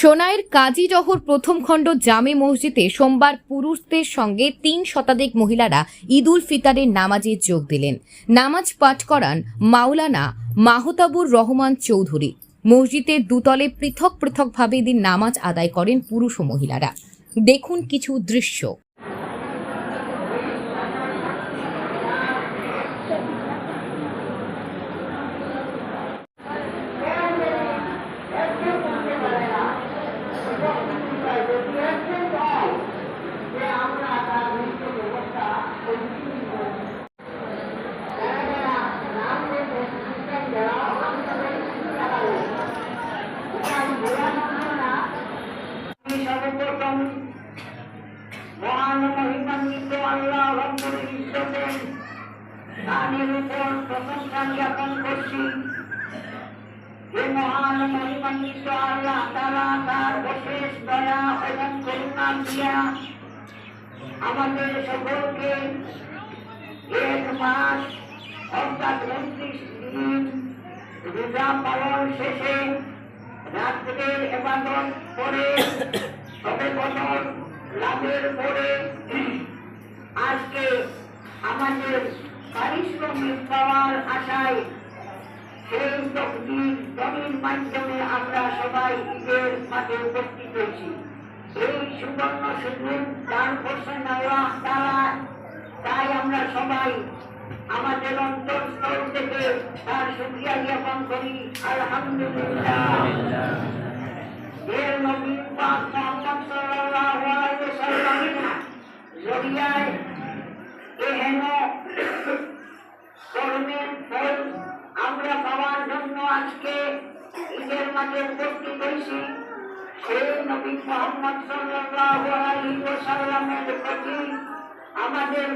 সোনাইয়ের কাজী জহর প্রথম খণ্ড জামে মসজিদে সোমবার পুরুষদের সঙ্গে তিন শতাধিক মহিলারা ঈদ উল ফিতারের নামাজে যোগ দিলেন। নামাজ পাঠ করান মাওলানা মাহতাবুর রহমান চৌধুরী। মসজিদের দুতলে পৃথক পৃথকভাবে এদিন নামাজ আদায় করেন পুরুষ ও মহিলারা। দেখুন কিছু দৃশ্য। মহান মহিমান্বিত আল্লাহ রব্বুল ইজ্জতের তানের উপর প্রশংসা জ্ঞাপন করছি যে মহান মহিমান্বিত তারা তার অশেষ দয়া এবং করুণা দিয়া আমাদের সকলকে এক মাস অর্থাৎ উনত্রিশ দিন পালন শেষে রাত্রের এবাদত করে সবে বছর লাভের পরে আজকে আমাদের পারিশ্রমিক পাওয়ার আশায় সেই তকদির দমির মাধ্যমে আমরা সবাই ঈদের মাঠে উপস্থিত হয়েছি। এই সুবর্ণ সুযোগ দান করছেন আল্লাহ তারা তাই আমরা সবাই আমাদের থেকে তার সুক্রিয়া জ্ঞাপন করি। আলহামদুলিল্লাহ। এর নবী এহেন কর্মের ফল আমরা পাওয়ার জন্য আজকে ঈদের মাঝে উপস্থিত হয়েছি। সেই নবী মোহাম্মদ সাল্লাহ আলী ওসাল্লামের প্রতি আমাদের